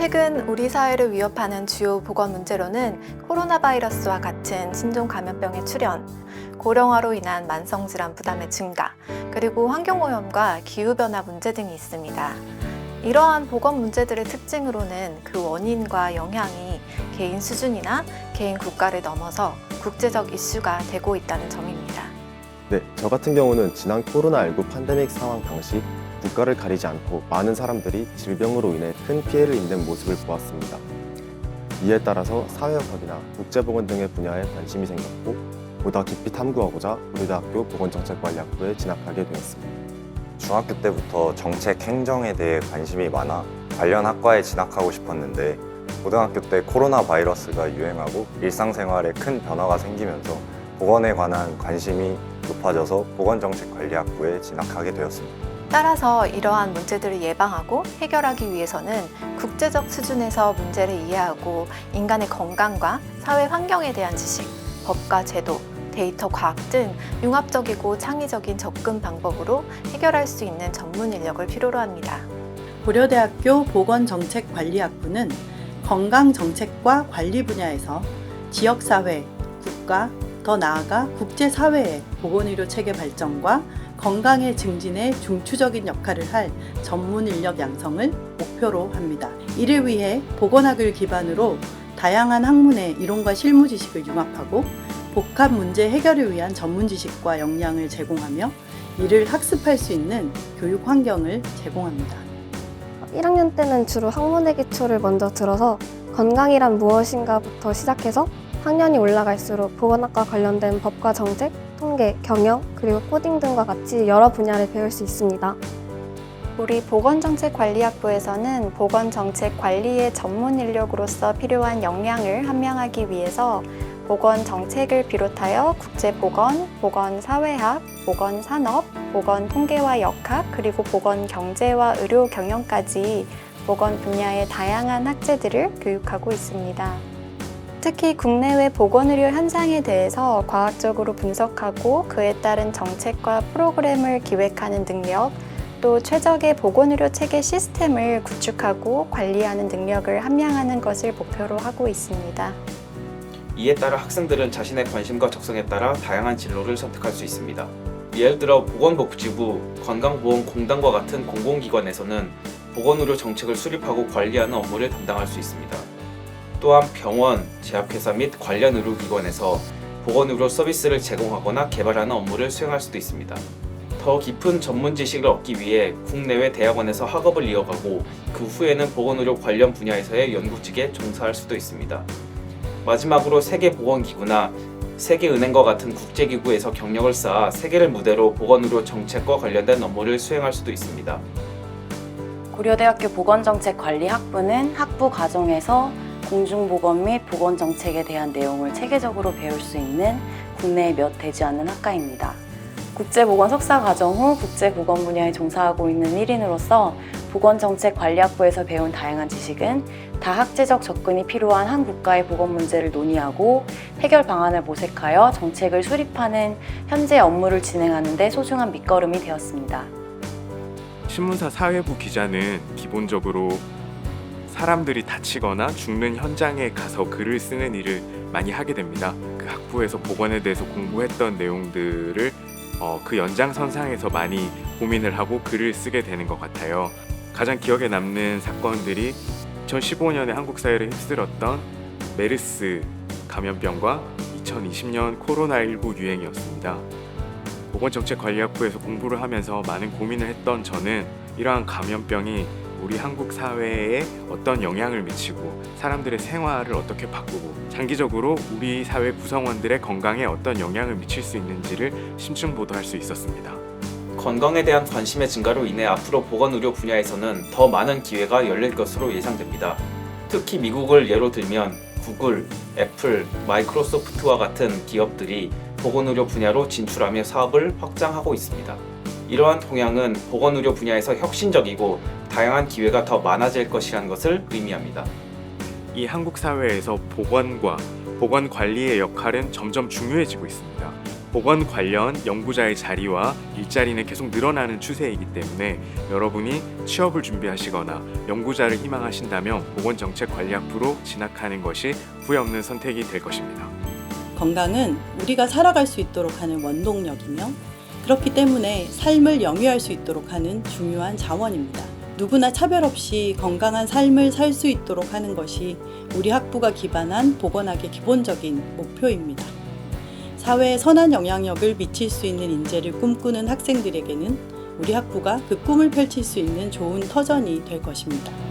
최근 우리 사회를 위협하는 주요 보건 문제로는 코로나 바이러스와 같은 신종 감염병의 출현, 고령화로 인한 만성 질환 부담의 증가, 그리고 환경 오염과 기후 변화 문제 등이 있습니다. 이러한 보건 문제들의 특징으로는 그 원인과 영향이 개인 수준이나 개인 국가를 넘어서 국제적 이슈가 되고 있다는 점입니다. 네, 저 같은 경우는 지난 코로나19 팬데믹 상황 당시 국가를 가리지 않고 많은 사람들이 질병으로 인해 큰 피해를 입는 모습을 보았습니다. 이에 따라서 사회역학이나 국제보건 등의 분야에 관심이 생겼고 보다 깊이 탐구하고자 우리 대학교 보건정책관리학부에 진학하게 되었습니다. 중학교 때부터 정책 행정에 대해 관심이 많아 관련 학과에 진학하고 싶었는데 고등학교 때 코로나 바이러스가 유행하고 일상생활에 큰 변화가 생기면서 보건에 관한 관심이 높아져서 보건정책관리학부에 진학하게 되었습니다. 따라서 이러한 문제들을 예방하고 해결하기 위해서는 국제적 수준에서 문제를 이해하고 인간의 건강과 사회 환경에 대한 지식, 법과 제도, 데이터 과학 등 융합적이고 창의적인 접근 방법으로 해결할 수 있는 전문 인력을 필요로 합니다. 고려대학교 보건정책관리학부는 건강정책과 관리 분야에서 지역사회, 국가, 더 나아가 국제사회의 보건의료 체계 발전과 건강의 증진에 중추적인 역할을 할 전문 인력 양성을 목표로 합니다. 이를 위해 보건학을 기반으로 다양한 학문의 이론과 실무 지식을 융합하고 복합 문제 해결을 위한 전문 지식과 역량을 제공하며 이를 학습할 수 있는 교육 환경을 제공합니다. 1학년 때는 주로 학문의 기초를 먼저 들어서 건강이란 무엇인가부터 시작해서 학년이 올라갈수록 보건학과 관련된 법과 정책, 통계, 경영, 그리고 코딩 등과 같이 여러 분야를 배울 수 있습니다. 우리 보건정책관리학부에서는 보건정책관리의 전문 인력으로서 필요한 역량을 함양하기 위해서 보건정책을 비롯하여 국제보건, 보건사회학, 보건산업, 보건통계와 역학, 그리고 보건경제와 의료경영까지 보건 분야의 다양한 학제들을 교육하고 있습니다. 특히 국내외 보건의료 현상에 대해서 과학적으로 분석하고 그에 따른 정책과 프로그램을 기획하는 능력, 또 최적의 보건의료 체계 시스템을 구축하고 관리하는 능력을 함양하는 것을 목표로 하고 있습니다. 이에 따라 학생들은 자신의 관심과 적성에 따라 다양한 진로를 선택할 수 있습니다. 예를 들어 보건복지부, 건강보험공단과 같은 공공기관에서는 보건의료 정책을 수립하고 관리하는 업무를 담당할 수 있습니다. 또한 병원, 제약회사 및 관련 의료기관에서 보건의료 서비스를 제공하거나 개발하는 업무를 수행할 수도 있습니다. 더 깊은 전문 지식을 얻기 위해 국내외 대학원에서 학업을 이어가고 그 후에는 보건의료 관련 분야에서의 연구직에 종사할 수도 있습니다. 마지막으로 세계보건기구나 세계은행과 같은 국제기구에서 경력을 쌓아 세계를 무대로 보건의료 정책과 관련된 업무를 수행할 수도 있습니다. 고려대학교 보건정책관리학부는 학부 과정에서 공중보건 및 보건 정책에 대한 내용을 체계적으로 배울 수 있는 국내에 몇 되지 않는 학과입니다. 국제보건 석사 과정 후 국제보건 분야에 종사하고 있는 1인으로서 보건정책관리학부에서 배운 다양한 지식은 다학제적 접근이 필요한 한 국가의 보건 문제를 논의하고 해결 방안을 모색하여 정책을 수립하는 현재 업무를 진행하는 데 소중한 밑거름이 되었습니다. 신문사 사회부 기자는 기본적으로 사람들이 다치거나 죽는 현장에 가서 글을 쓰는 일을 많이 하게 됩니다. 그 학부에서 보건에 대해서 공부했던 내용들을 어, 그 연장선상에서 많이 고민을 하고 글을 쓰게 되는 것 같아요. 가장 기억에 남는 사건들이 2015년에 한국 사회를 휩쓸었던 메르스 감염병과 2020년 코로나19 유행이었습니다. 보건정책관리학부에서 공부를 하면서 많은 고민을 했던 저는 이러한 감염병이 우리 한국 사회에 어떤 영향을 미치고 사람들의 생활을 어떻게 바꾸고 장기적으로 우리 사회 구성원들의 건강에 어떤 영향을 미칠 수 있는지를 심층보도할 수 있었습니다. 건강에 대한 관심의 증가로 인해 앞으로 보건 의료 분야에서는 더 많은 기회가 열릴 것으로 예상됩니다. 특히 미국을 예로 들면 구글, 애플, 마이크로소프트와 같은 기업들이 보건의료 분야로 진출하며 사업을 확장하고 있습니다. 이러한 동향은 보건의료 분야에서 혁신적이고 다양한 기회가 더 많아질 것이라는 것을 의미합니다. 이 한국 사회에서 보건과 보건 관리의 역할은 점점 중요해지고 있습니다. 보건 관련 연구자의 자리와 일자리는 계속 늘어나는 추세이기 때문에 여러분이 취업을 준비하시거나 연구자를 희망하신다면 보건정책관리학부로 진학하는 것이 후회 없는 선택이 될 것입니다. 건강은 우리가 살아갈 수 있도록 하는 원동력이며 그렇기 때문에 삶을 영위할 수 있도록 하는 중요한 자원입니다. 누구나 차별 없이 건강한 삶을 살 수 있도록 하는 것이 우리 학부가 기반한 보건학의 기본적인 목표입니다. 사회에 선한 영향력을 미칠 수 있는 인재를 꿈꾸는 학생들에게는 우리 학부가 그 꿈을 펼칠 수 있는 좋은 터전이 될 것입니다.